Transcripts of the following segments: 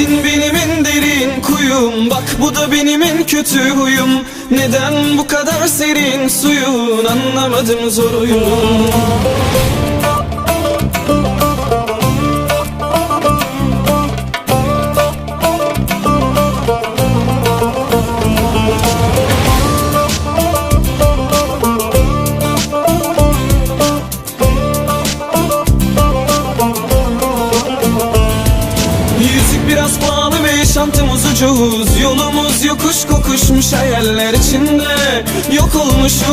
Sensin benim en derin kuyum. Bak bu da benim en kötü huyum. Neden bu kadar serin suyun? Anlamadım zor yaşantımız ucuz Yolumuz yokuş kokuşmuş hayaller içinde. Yok olmuşuz.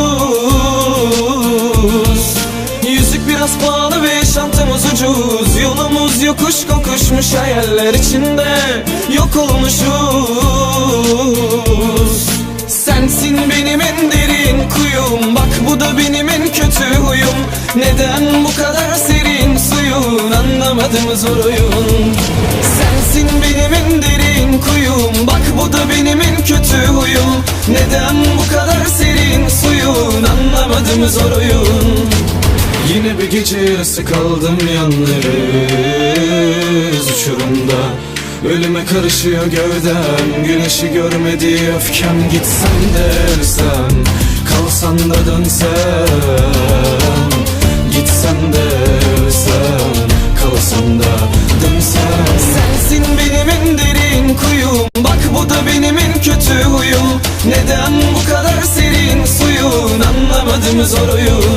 Yüzük biraz pahalı ve yaşantımız ucuz. Yolumuz yokuş kokuşmuş hayaller içinde. Yok olmuşuz. Sensin benim en derin kuyum. Bak bu da benim en kötü huyum. Neden bu kadar serin suyun Anlamadım zor oyun Sensin benim en derin kuyum Bak bu da benim en kötü huyum Neden bu kadar serin suyun Anlamadım zor oyun Yine bir gece yarısı kaldım yalnız uçurumda. Ölüme karışıyor gövdem Güneşi görmedi öfkem. Gitsen de Kalsan da dönsem. Gitsen de ölsem Kalsan da dönsem Sensin benim en derin kuyum. Bak bu da benim en kötü huyum Neden bu kadar serin suyun? Anlamadım zor oyun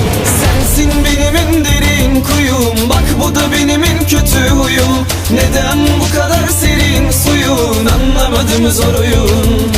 Sensin benim en derin kuyum. Bak bu da benim en kötü huyum. Neden bu kadar serin suyun? Anlamadım zor oyun